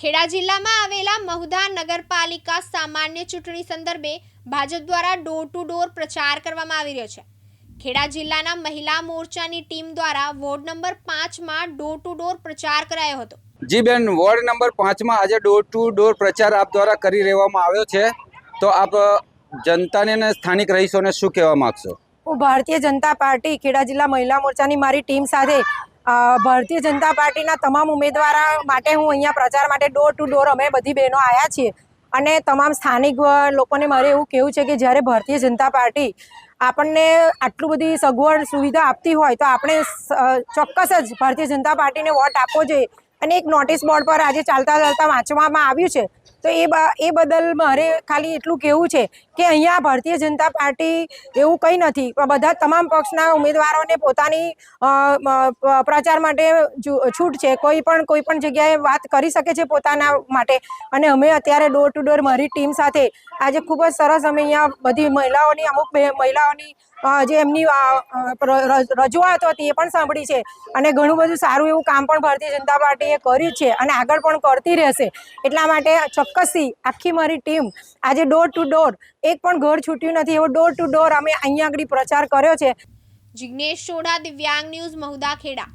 ખેડા જિલ્લામાં આવેલા મહુધા નગરપાલિકા સામાન્ય ચૂંટણી સંદર્ભે ભાજપ દ્વારા ડોર ટુ ડોર પ્રચાર કરવામાં આવી રહ્યો છે. ખેડા જિલ્લાના મહિલા મોરચાની ટીમ દ્વારા વોર્ડ નંબર પાંચમાં ડોર ટુ ડોર પ્રચાર કરાયો હતો. જી બેન વોર્ડ નંબર પાંચમાં આજે ડોર ટુ ડોર પ્રચાર આપ દ્વારા કરી રહેવામાં આવ્યો છે. તો આપ જનતાને અને સ્થાનિક રહીશોને શું કહેવા માગશો? હું ભારતીય જનતા પાર્ટી ખેડા જિલ્લા મહિલા મોરચાની મારી ટીમ સાથે ભારતીય જનતા પાર્ટીના તમામ ઉમેદવારો માટે હું અહીંયા પ્રચાર માટે ડોર ટુ ડોર અમે બધી બહેનો આવ્યા છીએ. અને તમામ સ્થાનિક લોકોને મારે એવું કહેવું છે કે જ્યારે ભારતીય જનતા પાર્ટી આપણને આટલું બધી સગવડ સુવિધા આપતી હોય તો આપણે ચોક્કસ જ ભારતીય જનતા પાર્ટીને વોટ આપવો જોઈએ. અને એક નોટિસ બોર્ડ પર આજે ચાલતા ચાલતા વાંચવામાં આવ્યું છે તો એ એ બદલ મારે ખાલી એટલું કહેવું છે કે અહીંયા ભારતીય જનતા પાર્ટી એવું કંઈ નથી. બધા તમામ પક્ષના ઉમેદવારોને પોતાની પ્રચાર માટે છૂટ છે. કોઈ પણ કોઈ પણ જગ્યાએ વાત કરી શકે છે પોતાના માટે. અને અમે અત્યારે ડોર ટુ ડોર મારી ટીમ સાથે આજે ખૂબ જ સરસ અમે અહીંયા બધી મહિલાઓની, અમુક મહિલાઓની જે એમની રજૂઆતો હતી એ પણ સાંભળી છે. અને ઘણું બધું સારું એવું કામ પણ ભારતીય જનતા પાર્ટીએ કર્યું છે અને આગળ પણ કરતી રહેશે. એટલા માટે ચોક્કસથી આખી મારી ટીમ આજે ડોર ટુ ડોર એક પણ ઘર છૂટ્યું નથી એવો ડોર ટુ ડોર અમે અહીંયા આગળ પ્રચાર કર્યો છે. જિગ્નેશ સોઢા, દિવ્યાંગ ન્યૂઝ, મહુદા ખેડા.